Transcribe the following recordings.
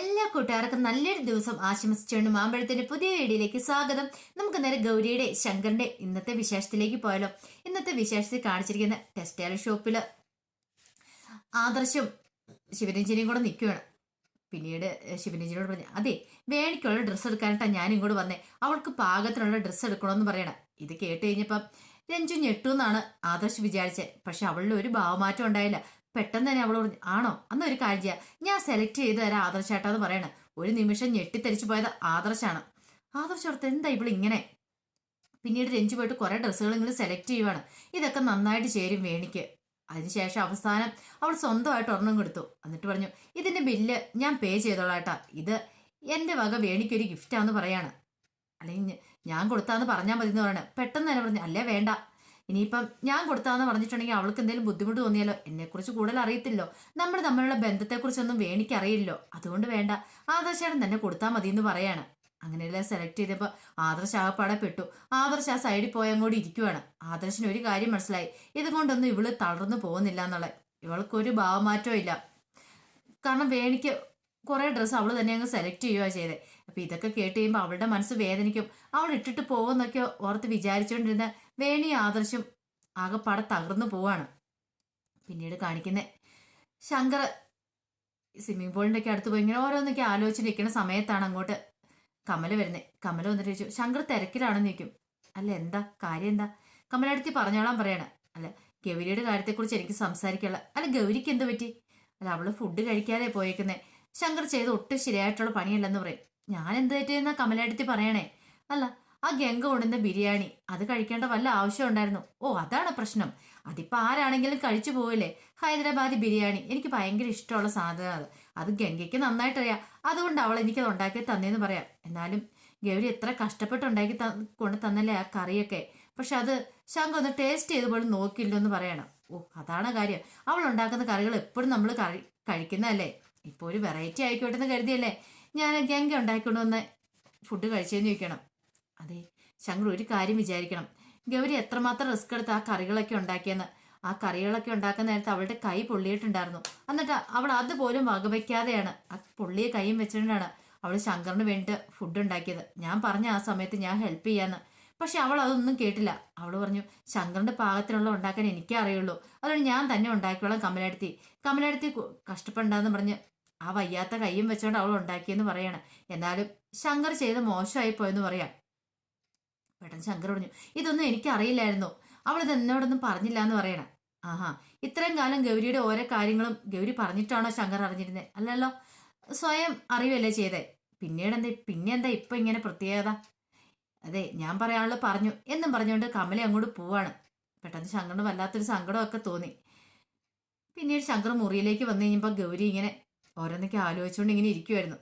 എല്ലാ കൂട്ടുകാർക്കും നല്ലൊരു ദിവസം ആശംസിച്ചുകൊണ്ട് മാമ്പഴത്തിന്റെ പുതിയ വീഡിയോയിലേക്ക് സ്വാഗതം. നമുക്ക് നേരെ ഗൗരിയുടെ ശങ്കറിന്റെ ഇന്നത്തെ വിശേഷത്തിലേക്ക് പോയാലോ. ഇന്നത്തെ വിശേഷത്തിൽ കാണിച്ചിരിക്കുന്ന ടെക്സ്റ്റൈൽ ഷോപ്പിൽ ആദർശം ശിവരഞ്ജനിയും കൂടെ നിൽക്കുകയാണ് പിന്നീട് ശിവരഞ്ജനോട് പറഞ്ഞു അതെ വേണിക്കുള്ള ഡ്രസ്സ് എടുക്കാനായിട്ടാണ് ഞാൻ ഇങ്ങോട്ട് വന്നേ. അവൾക്ക് പാകത്തിനുള്ള ഡ്രസ്സ് എടുക്കണമെന്ന് പറയണം. ഇത് കേട്ട് കഴിഞ്ഞപ്പം രഞ്ജു ഞെട്ടു എന്നാണ് ആദർശ് വിചാരിച്ചത്. പക്ഷെ അവളിൽ ഒരു ഭാവമാറ്റം ഉണ്ടായില്ല. പെട്ടെന്ന് തന്നെ അവൾ പറഞ്ഞു ആണോ? അന്ന് ഒരു കാര്യം ചെയ്യാം. ഞാൻ സെലക്ട് ചെയ്ത് തരാം എന്ന് പറയണ. ഒരു നിമിഷം ഞെട്ടിത്തെറിച്ചു പോയത് ആദർശാണ്. ആദർശ് ഓർത്ത് എന്താ ഇവിടെ ഇങ്ങനെ? പിന്നീട് രഞ്ജു പോയിട്ട് കുറെ ഡ്രസ്സുകൾ ഇങ്ങനെ സെലക്ട് ചെയ്യുവാണ്. ഇതൊക്കെ നന്നായിട്ട് ചേരും വേണിക്ക്. അതിനുശേഷം അവസാനം അവൾ സ്വന്തമായിട്ട് ഒരെണ്ണം കൊടുത്തു. എന്നിട്ട് പറഞ്ഞു ഇതിന്റെ ബില്ല് ഞാൻ പേ ചെയ്തോളാട്ടാ ഇത് എന്റെ വക വേണിക്കൊരു ഗിഫ്റ്റാന്ന് പറയാണ്. അല്ലെങ്കിൽ ഞാൻ കൊടുത്താന്ന് പറഞ്ഞാൽ മതി എന്ന് പറയണേ. പെട്ടെന്ന് തന്നെ പറഞ്ഞു അല്ലേ വേണ്ട. ഇനിയിപ്പം ഞാൻ കൊടുത്താന്ന് പറഞ്ഞിട്ടുണ്ടെങ്കിൽ അവൾക്ക് എന്തെങ്കിലും ബുദ്ധിമുട്ട് തോന്നിയാലോ? എന്നെക്കുറിച്ച് കൂടുതൽ അറിയത്തില്ലോ നമ്മൾ തമ്മിലുള്ള ബന്ധത്തെക്കുറിച്ചൊന്നും വേണിക്ക് അറിയില്ലോ അതുകൊണ്ട് വേണ്ട. ആദർശേടൻ തന്നെ കൊടുത്താൽ മതി എന്ന് പറയാണ്. അങ്ങനെയെല്ലാം സെലക്ട് ചെയ്തപ്പോൾ ആദർശ് ആകപ്പാടെ പെട്ടു. ആദർശ് ആ സൈഡിൽ പോയി അങ്ങോട്ട് ഇരിക്കുവാണ്. ആദർശിന് ഒരു കാര്യം മനസ്സിലായി. ഇതുകൊണ്ടൊന്നും ഇവൾ തളർന്നു പോകുന്നില്ല എന്നുള്ളത്. ഇവൾക്കൊരു ഭാവമാറ്റവും ഇല്ല. കാരണം വേണിക്ക് കുറേ ഡ്രസ്സ് അവൾ തന്നെ അങ്ങ് സെലക്ട് ചെയ്യുക ചെയ്തത് അപ്പൊ ഇതൊക്കെ കേട്ട് കഴിയുമ്പോൾ അവളുടെ മനസ്സ് വേദനിക്കും. അവൾ ഇട്ടിട്ട് പോകുമെന്നൊക്കെ ഓർത്ത് വിചാരിച്ചുകൊണ്ടിരുന്ന വേണി ആദർശം ആകെപ്പാടെ തകർന്നു പോവാണ്. പിന്നീട് കാണിക്കുന്നത് ശങ്കർ സ്വിമ്മിംഗ് പൂളിന്റെ ഒക്കെ അടുത്ത് പോയി ഇങ്ങനെ ഓരോന്നൊക്കെ ആലോചിച്ച് നിൽക്കുന്ന സമയത്താണ് അങ്ങോട്ട് കമല വരുന്നത് കമല വന്നിട്ട് ചോദിച്ചു ശങ്കർ തിരക്കിലാണെന്ന് ചോദിക്കും അല്ല എന്താ? കാര്യം എന്താ? കമലടുത്ത് പറഞ്ഞോളാൻ പറയണ. അല്ല ഗൗരിയുടെ കാര്യത്തെക്കുറിച്ച് എനിക്ക് സംസാരിക്കാനുള്ള അല്ല ഗൗരിക്ക് എന്ത് പറ്റി? അല്ല അവൾ ഫുഡ് കഴിക്കാതെ പോയേക്കുന്നേ. ശങ്കർ ചെയ്ത് ഒട്ടും ശരിയായിട്ടുള്ള പണിയല്ലെന്ന് പറയും. ഞാൻ എന്ത് തെറ്റെന്നാ കമലടുത്ത് പറയണേ? അല്ല ആ ഗംഗ കൊണ്ടുവന്ന ബിരിയാണി. അത് കഴിക്കേണ്ട വല്ല ആവശ്യം ഉണ്ടായിരുന്നു ഓ അതാണ് പ്രശ്നം. അതിപ്പോ ആരാണെങ്കിലും കഴിച്ചു പോവില്ലേ? ഹൈദരാബാദി ബിരിയാണി. എനിക്ക് ഭയങ്കര ഇഷ്ടമുള്ള സാധനം അത്. അത് ഗംഗയ്ക്ക് നന്നായിട്ടറിയാം. അതുകൊണ്ട് അവൾ എനിക്കത് ഉണ്ടാക്കി തന്നേന്ന് പറയാം. എന്നാലും ഗൗരി എത്ര കഷ്ടപ്പെട്ട് ഉണ്ടാക്കി ത കൊണ്ട് തന്നല്ലേ ആ കറിയൊക്കെ. പക്ഷെ അത് ശങ്ക ഒന്ന് ടേസ്റ്റ് ചെയ്ത് പോലും നോക്കില്ലെന്ന് പറയണം. ഓ അതാണ് കാര്യം. അവൾ ഉണ്ടാക്കുന്ന കറികൾ എപ്പോഴും നമ്മൾ കറി കഴിക്കുന്നതല്ലേ? ഇപ്പോൾ ഒരു വെറൈറ്റി ആയിക്കോട്ടെ എന്ന് കരുതിയല്ലേ? ഞാൻ ഗംഗ ഉണ്ടാക്കിക്കൊണ്ടുവന്ന ഫുഡ് കഴിച്ചേന്ന് ചോദിക്കണം. അതെ ശങ്കർ ഒരു കാര്യം വിചാരിക്കണം. ഗൗരി എത്രമാത്രം റിസ്ക് എടുത്ത് ആ കറികളൊക്കെ ഉണ്ടാക്കിയെന്ന്. ആ കറികളൊക്കെ ഉണ്ടാക്കുന്ന നേരത്ത് അവളുടെ കൈ പൊള്ളിയിട്ടുണ്ടായിരുന്നു. എന്നിട്ട് അവൾ അതുപോലും വകവയ്ക്കാതെയാണ്. ആ പൊള്ളിയ കൈയും വെച്ചിട്ടാണ് അവൾ ശങ്കറിന് വേണ്ടിയിട്ട് ഫുഡ് ഉണ്ടാക്കിയത്. ഞാൻ പറഞ്ഞ ആ സമയത്ത് ഞാൻ ഹെൽപ്പ് ചെയ്യാന്ന്. പക്ഷെ അവൾ അതൊന്നും കേട്ടില്ല. അവൾ പറഞ്ഞു ശങ്കറിന്റെ പാകത്തിനുള്ള ഉണ്ടാക്കാൻ എനിക്കേ അറിയുള്ളൂ. അതുകൊണ്ട് ഞാൻ തന്നെ ഉണ്ടാക്കിയോളാം കമലടുത്തി കമലടുത്തി കഷ്ടപ്പെടണ്ടെന്ന് പറഞ്ഞ് ആ വയ്യാത്ത കൈയും വെച്ചോണ്ട് അവൾ ഉണ്ടാക്കിയെന്ന് പറയാണ്. എന്നാലും ശങ്കർ ചെയ്ത് മോശമായി പോയെന്ന് പറയാം. പെട്ടെന്ന് ശങ്കർ പറഞ്ഞു ഇതൊന്നും എനിക്ക് അറിയില്ലായിരുന്നു അവൾ ഇത് എന്നോടൊന്നും പറഞ്ഞില്ല എന്ന് പറയണം. ആഹാ ഇത്രയും കാലം ഗൗരിയുടെ ഓരോ കാര്യങ്ങളും ഗൗരി പറഞ്ഞിട്ടാണോ ശങ്കർ അറിഞ്ഞിരുന്നത് അല്ലല്ലോ സ്വയം അറിവല്ലേ ചെയ്തേ. പിന്നീട് എന്താ പിന്നെ എന്താ ഇപ്പൊ ഇങ്ങനെ പ്രത്യേകത? അതെ ഞാൻ പറയാനുള്ള പറഞ്ഞു. എന്നും പറഞ്ഞുകൊണ്ട് കമല അങ്ങോട്ട് പോവാണ്. പെട്ടെന്ന് ശങ്കറിന് വല്ലാത്തൊരു സങ്കടമൊക്കെ തോന്നി. പിന്നീട് ശങ്കർ മുറിയിലേക്ക് വന്നു കഴിഞ്ഞപ്പോൾ ഗൗരി ഇങ്ങനെ ഓരോന്നൊക്കെ ആലോചിച്ചുകൊണ്ട് ഇങ്ങനെ ഇരിക്കുമായിരുന്നു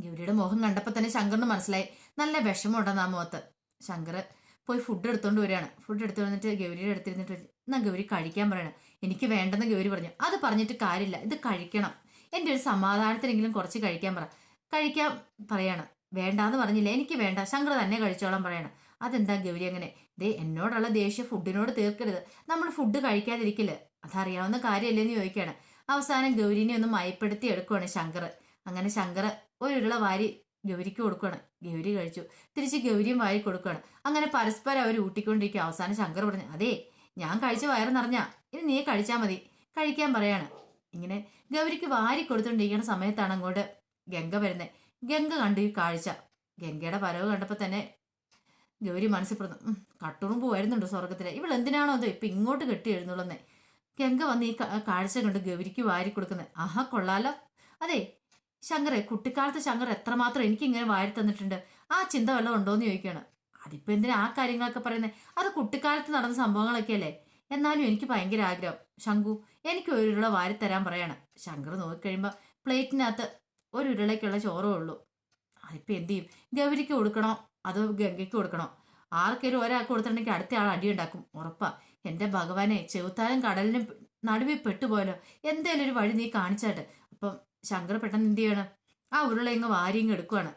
ഗൗരിയുടെ മുഖം കണ്ടപ്പോൾ തന്നെ ശങ്കറിന് മനസ്സിലായി. നല്ല വിഷമമുണ്ടെന്ന് ആ മുഖത്ത്. ശങ്കർ പോയി ഫുഡ് എടുത്തോണ്ട് വരികയാണ്. ഫുഡ് എടുത്തു വന്നിട്ട് ഗൗരിയുടെ അടുത്തിരുന്നിട്ട് എന്നാ ഗൗരി കഴിക്കാൻ പറയണം. എനിക്ക് വേണ്ടെന്ന് ഗൗരി പറഞ്ഞു. അത് പറഞ്ഞിട്ട് കാര്യമില്ല. ഇത് കഴിക്കണം. എന്റെ ഒരു സമാധാനത്തിനെങ്കിലും കുറച്ച് കഴിക്കാൻ പറ. കഴിക്കാൻ പറയണം. വേണ്ടാന്ന് പറഞ്ഞില്ല. എനിക്ക് വേണ്ട. ശങ്കർ തന്നെ കഴിച്ചോളാൻ പറയണം. അതെന്താ ഗൗരി അങ്ങനെ? ദേ എന്നോടുള്ള ദേഷ്യം ഫുഡിനോട് തീർക്കരുത്. നമ്മൾ ഫുഡ് കഴിക്കാതിരിക്കില്ല? അതറിയാവുന്ന കാര്യമല്ലേന്ന് ചോദിക്കുകയാണ്. അവസാനം ഗൗരിനെ ഒന്ന് മയപ്പെടുത്തി എടുക്കുവാണ് ശങ്കർ. അങ്ങനെ ശങ്കർ ഒരു ഉരുള വാരി ഗൗരിക്ക് കൊടുക്കുകയാണ് ഗൗരി കഴിച്ചു. തിരിച്ച് ഗൗരിയും വാരി കൊടുക്കുകയാണ് അങ്ങനെ പരസ്പരം അവർ ഊട്ടിക്കൊണ്ടിരിക്കും അവസാനം ശങ്കർ പറഞ്ഞു അതേ ഞാൻ കഴിച്ച വയറ് നിറഞ്ഞാ. ഇനി നീ കഴിച്ചാൽ മതി. കഴിക്കാൻ പറയാണ്. ഇങ്ങനെ ഗൗരിക്ക് വാരി കൊടുത്തോണ്ടിരിക്കുന്ന സമയത്താണ് അങ്ങോട്ട് ഗംഗ വരുന്നത് ഗംഗ കണ്ടു ഈ കാഴ്ച. ഗംഗയുടെ വരവ് കണ്ടപ്പോൾ തന്നെ ഗൗരി മനസ്സിൽ പറഞ്ഞു "ഉം, കട്ടുറുമ്പ് വരുന്നുണ്ട് സ്വർഗത്തിലെ ഇവൾ എന്തിനാണോ അത് ഇപ്പം ഇങ്ങോട്ട് കെട്ടി എഴുന്നുള്ളന്നേ? ഗംഗ വന്ന് ഈ കാഴ്ച കണ്ട് ഗൗരിക്ക് വാരി കൊടുക്കുന്നത് ആഹാ കൊള്ളാലോ. അതെ ശങ്കറെ കുട്ടിക്കാലത്ത് ശങ്കർ എത്രമാത്രം എനിക്ക് ഇങ്ങനെ വാരി തന്നിട്ടുണ്ട്. ആ ചിന്ത വല്ലതും ഉണ്ടോയെന്ന് ചോദിക്കുകയാണ്. അതിപ്പോ എന്തിനാ ആ കാര്യങ്ങളൊക്കെ പറയുന്നത് അത് കുട്ടിക്കാലത്ത് നടന്ന സംഭവങ്ങളൊക്കെ അല്ലേ എന്നാലും എനിക്ക് ഭയങ്കര ആഗ്രഹം. ശങ്കു എനിക്ക് ഒരു ഉരുള വാരി തരാൻ പറയാണ്. ശങ്കർ നോക്കിക്കഴിയുമ്പോൾ പ്ലേറ്റിനകത്ത് ഒരു ഉരുളയ്ക്കുള്ള ചോറേ ഉള്ളൂ. അതിപ്പോ എന്ത് ചെയ്യും? ഗൗരിക്ക് കൊടുക്കണോ? അതോ ഗംഗയ്ക്ക് കൊടുക്കണോ? ആർക്കെങ്കിലും ഒരാൾക്ക് കൊടുത്തിട്ടുണ്ടെങ്കിൽ അടുത്ത ആൾ അടിയുണ്ടാക്കും ഉറപ്പാ. എന്റെ ഭഗവാനെ ചെവുത്താനും കടലിനും നടുവിൽ പെട്ടുപോയല്ലോ എന്തേലും ഒരു വഴി നീ കാണിച്ചാട്ട്. അപ്പം ശങ്കർ പെട്ടെന്ന് എന്ത് ചെയ്യണം? ആ ഉരുളെ ഇങ്ങ് വാരി ഇങ്ങ് എടുക്കുവാണ്.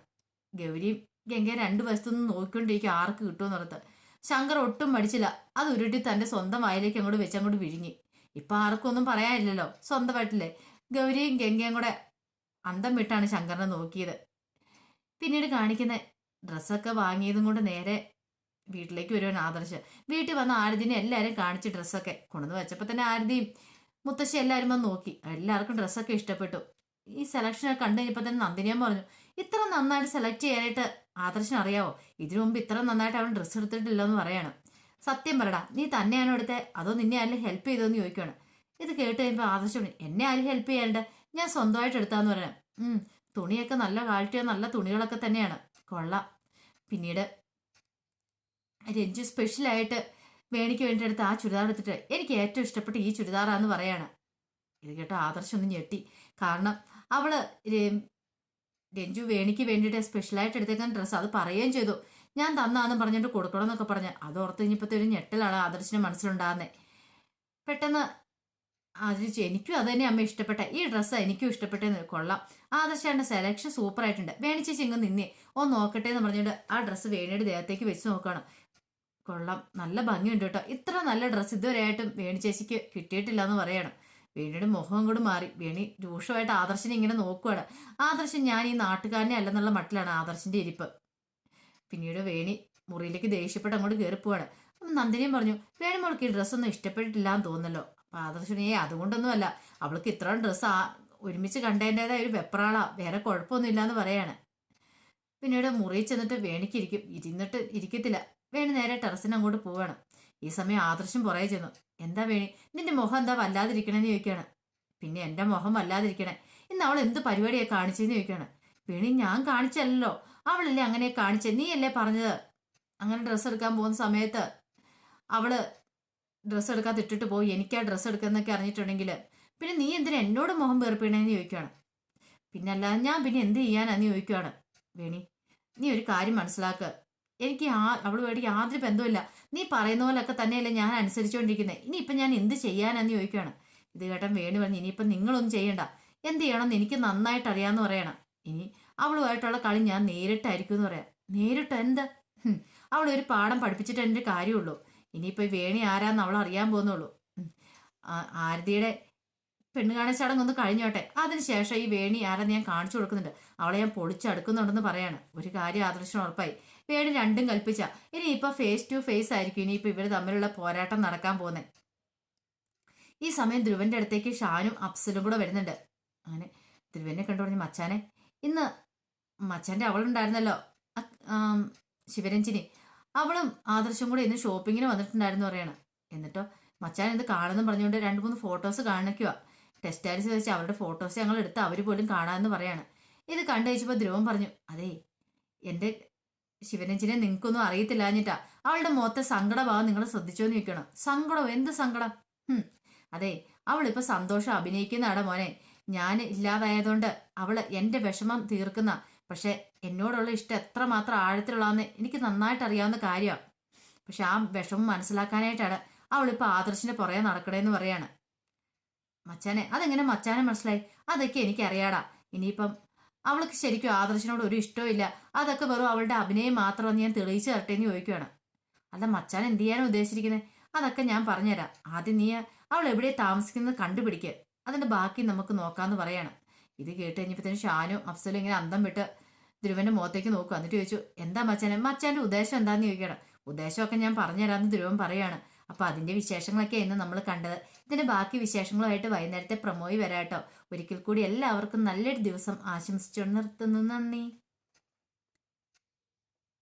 ഗൗരിയും ഗംഗയും രണ്ട് വശത്തുനിന്ന് നോക്കിക്കൊണ്ടിരിക്കും ആർക്ക് കിട്ടുമെന്ന് പറഞ്ഞത് ശങ്കർ ഒട്ടും മടിച്ചില്ല. അത് ഉരുട്ടി തന്റെ സ്വന്തം വായിലേക്ക് അങ്ങോട്ട് വെച്ച് അങ്ങോട്ട് വിഴുങ്ങി. ഇപ്പൊ ആർക്കൊന്നും പറയാനില്ലല്ലോ. സ്വന്തമായിട്ടില്ലേ? ഗൗരിയും ഗംഗയും കൂടെ അന്തം വിട്ടാണ് ശങ്കറിനെ നോക്കിയത്. പിന്നീട് കാണിക്കുന്ന ഡ്രസ്സൊക്കെ വാങ്ങിയതും കൊണ്ട് നേരെ വീട്ടിലേക്ക് വരുവാൻ ആദർശ്. വീട്ടിൽ വന്ന ആരതിനെ എല്ലാവരും കാണിച്ച് ഡ്രസ്സൊക്കെ കൊണ്ടുവന്ന് വെച്ചപ്പോൾ തന്നെ ആരതിയും മുത്തശ്ശി എല്ലാവരും വന്ന് നോക്കി. എല്ലാവർക്കും ഡ്രസ്സൊക്കെ ഇഷ്ടപ്പെട്ടു. ഈ സെലക്ഷനൊക്കെ കണ്ടു കഴിഞ്ഞപ്പോൾ തന്നെ നന്ദിനിയാൻ പറഞ്ഞു ഇത്ര നന്നായിട്ട് സെലക്ട് ചെയ്യാനായിട്ട് ആദർശൻ അറിയാവോ? ഇതിനു മുമ്പ് ഇത്ര നന്നായിട്ട് അവൻ ഡ്രസ്സ് എടുത്തിട്ടില്ലെന്ന് പറയാണ്. സത്യം പറടാ നീ തന്നെയാണ് എടുത്തേ? അതോ നിന്നെ ആരും ഹെൽപ്പ് ചെയ്തോന്ന് ചോദിക്കുകയാണ് ഇത് കേട്ട് കഴിയുമ്പോൾ ആദർശം എന്നെ ആരും ഹെൽപ്പ് ചെയ്യാണ്ട് ഞാൻ സ്വന്തമായിട്ട് എടുത്താന്ന് പറയണം. തുണിയൊക്കെ നല്ല ക്വാളിറ്റിയോ നല്ല തുണികളൊക്കെ തന്നെയാണ്. കൊള്ളാം. പിന്നീട് രഞ്ജു സ്പെഷ്യലായിട്ട് വേണിക്ക് വേണ്ടി എടുത്ത് ആ ചുരിദാർ എടുത്തിട്ട് എനിക്ക് ഏറ്റവും ഇഷ്ടപ്പെട്ട ഈ ചുരിദാറാന്ന് പറയാണ്. ഇത് കേട്ട ആദർശം ഒന്ന് ഞെട്ടി. കാരണം അവൾ രഞ്ജു വേണിക്ക് വേണ്ടിയിട്ട് സ്പെഷ്യലായിട്ട് എടുത്തേക്കാൻ ഡ്രസ്സ് അത് പറയുകയും ചെയ്തു. ഞാൻ തന്നാന്ന് പറഞ്ഞിട്ട് കൊടുക്കണം എന്നൊക്കെ പറഞ്ഞ്. അത് ഓർത്ത് കഴിഞ്ഞപ്പോഴത്തെ ഒരു ഞെട്ടലാണ് ആദർശിന്റെ മനസ്സിലുണ്ടാകുന്നത് പെട്ടെന്ന് ആദരിച്ചു എനിക്കും അത് തന്നെ അമ്മ ഇഷ്ടപ്പെട്ട. ഈ ഡ്രസ്സ് എനിക്കും ഇഷ്ടപ്പെട്ടേ കൊള്ളാം. ആദർശാന്റെ സെലക്ഷൻ സൂപ്പർ ആയിട്ടുണ്ട്. വേണിച്ചേച്ചി ഇങ്ങ് നിന്നേ. ഓ നോക്കട്ടെ എന്ന് പറഞ്ഞിട്ട് ആ ഡ്രസ്സ് വേണിയുടെ ദേഹത്തേക്ക് വെച്ച് നോക്കണം. കൊള്ളാം. നല്ല ഭംഗിയുണ്ട് കേട്ടോ. ഇത്ര നല്ല ഡ്രസ്സ് ഇതുവരെയായിട്ടും വേണിച്ചേച്ചിക്ക് കിട്ടിയിട്ടില്ല എന്ന് പറയാണ്. വേണിയുടെ മുഖം അങ്ങോട്ട് മാറി. വേണി രൂക്ഷമായിട്ട് ആദർശിനെ ഇങ്ങനെ നോക്കുകയാണ് ആദർശൻ ഞാൻ ഈ നാട്ടുകാരനെ അല്ലെന്നുള്ള മട്ടിലാണ് ആദർശിന്റെ ഇരിപ്പ്. പിന്നീട് വേണി മുറിയിലേക്ക് ദേഷ്യപ്പെട്ട് അങ്ങോട്ട് കയറിപ്പോവാണ് അപ്പം നന്ദിനിയും പറഞ്ഞു വേണി മോൾക്ക് ഈ ഡ്രസ്സൊന്നും ഇഷ്ടപ്പെട്ടിട്ടില്ല എന്ന് തോന്നല്ലോ അപ്പൊ ആദർശിനെ അതുകൊണ്ടൊന്നുമല്ല. അവൾക്ക് ഇത്രയും ഡ്രസ്സ് ആ ഒരുമിച്ച് കണ്ടതിന്റെതായ ഒരു വെപ്രാളാ. വേറെ കുഴപ്പമൊന്നുമില്ല എന്ന് പറയാണ്. പിന്നീട് മുറിയിൽ ചെന്നിട്ട് വേണിക്ക് ഇരിക്കും. ഇരുന്നിട്ട് ഇരിക്കത്തില്ല. വേണി നേരെ ടെറസിന് അങ്ങോട്ട് പോവാണ്. ഈ സമയം ആദർശം പുറകെ ചെന്നു. എന്താ വേണി? നിന്റെ മുഖം എന്താ വല്ലാതിരിക്കണെന്ന് ചോദിക്കുകയാണ്. പിന്നെ എന്റെ മുഖം വല്ലാതിരിക്കണേ? ഇന്ന് അവൾ എന്ത് പരിപാടിയാ കാണിച്ചെന്ന് ചോദിക്കുകയാണ്. വേണി ഞാൻ കാണിച്ചല്ലോ അവളല്ലേ അങ്ങനെ കാണിച്ചത് നീയല്ലേ പറഞ്ഞത്? അങ്ങനെ ഡ്രസ്സ് എടുക്കാൻ പോകുന്ന സമയത്ത് അവൾ ഡ്രസ്സ് എടുക്കാതെ ഇട്ടിട്ട് പോയി. എനിക്ക് ആ ഡ്രസ്സ് എടുക്കുന്നൊക്കെ അറിഞ്ഞിട്ടുണ്ടെങ്കിൽ പിന്നെ നീ എന്തിനാ എന്നോട് മുഖം വേർപ്പിക്കണേന്ന് ചോദിക്കുകയാണ്. പിന്നെ അല്ലാതെ ഞാൻ പിന്നെ എന്ത് ചെയ്യാനാന്ന് ചോദിക്കുകയാണ്. വേണി നീ ഒരു കാര്യം മനസ്സിലാക്കുക എനിക്ക് ആ അവളുമായിട്ട് യാതൊരു ബന്ധമില്ല നീ പറയുന്ന പോലൊക്കെ തന്നെയല്ലേ ഞാൻ അനുസരിച്ചുകൊണ്ടിരിക്കുന്നത് ഇനിയിപ്പം ഞാൻ എന്ത് ചെയ്യാനാന്ന് ചോദിക്കുകയാണ് ഇത് കേട്ടൻ വേണു പറഞ്ഞു ഇനിയിപ്പം നിങ്ങളൊന്നും ചെയ്യണ്ട. എന്ത് ചെയ്യണമെന്ന് എനിക്ക് നന്നായിട്ട് അറിയാമെന്ന് പറയണം. ഇനി അവളുമായിട്ടുള്ള കളി ഞാൻ നേരിട്ടായിരിക്കും എന്ന് പറയാം. നേരിട്ട് എന്താ? അവളൊരു അവളെ പാഠം പഠിപ്പിച്ചിട്ട് എന്റെ കാര്യമുള്ളൂ. ഇനിയിപ്പോൾ വേണി ആരാന്ന് അവൾ അറിയാൻ പോകുന്നുള്ളൂ. ആരതിയുടെ പെണ്ണ് കാണൽ ചടങ്ങൊന്ന് കഴിഞ്ഞോട്ടെ. അതിനുശേഷം ഈ വേണി ആരെന്ന് ഞാൻ കാണിച്ചു കൊടുക്കുന്നുണ്ട്. അവളെ ഞാൻ പൊളിച്ചടുക്കുന്നുണ്ടെന്ന് പറയാണ്. ഒരു കാര്യം ആദർശം ഉറപ്പായി. വേണി രണ്ടും കൽപ്പിച്ച. ഇനിയിപ്പോൾ ഫേസ് ടു ഫേസ് ആയിരിക്കും. ഇനിയിപ്പോൾ ഇവർ തമ്മിലുള്ള പോരാട്ടം നടക്കാൻ പോകുന്നത് ഈ സമയം ധ്രുവന്റെ അടുത്തേക്ക് ഷാനും അപ്സലും കൂടെ വരുന്നുണ്ട്. അങ്ങനെ ധ്രുവനെ കണ്ടു പറഞ്ഞു മച്ചാനെ ഇന്ന് മച്ചാന്റെ അവളുണ്ടായിരുന്നല്ലോ. ശിവരഞ്ജിനി. അവളും ആദർശം കൂടെ ഇന്ന് ഷോപ്പിങ്ങിന് വന്നിട്ടുണ്ടായിരുന്നു പറയണം. എന്നിട്ടോ മച്ചാൻ ഇത് കാണുന്നു പറഞ്ഞുകൊണ്ട് രണ്ട് മൂന്ന് ഫോട്ടോസ് കാണിക്കുക ടെസ്റ്റ് ആരിച്ച് വെച്ച് അവരുടെ ഫോട്ടോസ് ഞങ്ങൾ എടുത്ത് അവർ പോലും കാണാമെന്ന് പറയാണ്. ഇത് കണ്ടു കഴിച്ചപ്പോൾ പറഞ്ഞു അതേ എന്റെ ശിവരഞ്ജിനെ നിങ്ങൾക്കൊന്നും അറിയത്തില്ലാഞ്ഞിട്ടാ. അവളുടെ മുഖത്തെ സങ്കടഭാവം നിങ്ങൾ ശ്രദ്ധിച്ചോന്ന് ചോദിക്കണം. സങ്കടം എന്ത് സങ്കടം? അതെ അവളിപ്പോ സന്തോഷം അഭിനയിക്കുന്നതാണ് മോനെ. ഞാൻ ഇല്ലാതായതുകൊണ്ട് അവൾ എന്റെ വിഷമം തീർക്കുന്ന. പക്ഷെ എന്നോടുള്ള ഇഷ്ടം എത്രമാത്രം ആഴത്തിലുള്ളതെന്ന് എനിക്ക് നന്നായിട്ട് അറിയാവുന്ന കാര്യമാണ് പക്ഷെ ആ വിഷമം മനസ്സിലാക്കാനായിട്ടാണ് അവളിപ്പോ ആദർശിന്റെ പുറകെ നടക്കണേന്ന് പറയാണ്. മച്ചാനെ അതെങ്ങനെ മച്ചാനെ മനസ്സിലായി? അതൊക്കെ എനിക്കറിയാടാ. ഇനിയിപ്പം അവൾക്ക് ശരിക്കും ആദർശനോട് ഒരു ഇഷ്ടവും ഇല്ല. അതൊക്കെ വെറും അവളുടെ അഭിനയം മാത്രമെന്ന് ഞാൻ തെളിയിച്ചു തരട്ടെ എന്ന് ചോദിക്കുകയാണ് അല്ല മച്ചാൻ എന്ത് ചെയ്യാനാണ് ഉദ്ദേശിച്ചിരിക്കുന്നത് അതൊക്കെ ഞാൻ പറഞ്ഞുതരാം. ആദ്യം നീ അവൾ എവിടെ താമസിക്കുന്നത് കണ്ടുപിടിക്കുക അതിന്റെ ബാക്കി നമുക്ക് നോക്കാന്ന് പറയാണ്. ഇത് കേട്ട് കഴിഞ്ഞപ്പോഴത്തേനും ഷാനു അഫ്സലും ഇങ്ങനെ അന്തം വിട്ട് ധ്രുവന്റെ മുഖത്തേക്ക് നോക്കുക. എന്നിട്ട് ചോദിച്ചു എന്താ മച്ചാനെ? മച്ചാന്റെ ഉദ്ദേശം എന്താന്ന് ചോദിക്കണം ഉദ്ദേശമൊക്കെ ഞാൻ പറഞ്ഞുതരാമെന്ന് ധ്രുവൻ പറയാണ്. അപ്പൊ അതിന്റെ വിശേഷങ്ങളൊക്കെ ഇന്ന് നമ്മൾ കണ്ടത്. ഇതിന്റെ ബാക്കി വിശേഷങ്ങളുമായിട്ട് വൈകുന്നേരത്തെ പ്രമോയി വരാട്ടോ. ഒരിക്കൽ കൂടി എല്ലാവർക്കും നല്ലൊരു ദിവസം ആശംസിച്ചു നിർത്തുന്നു. നന്ദി.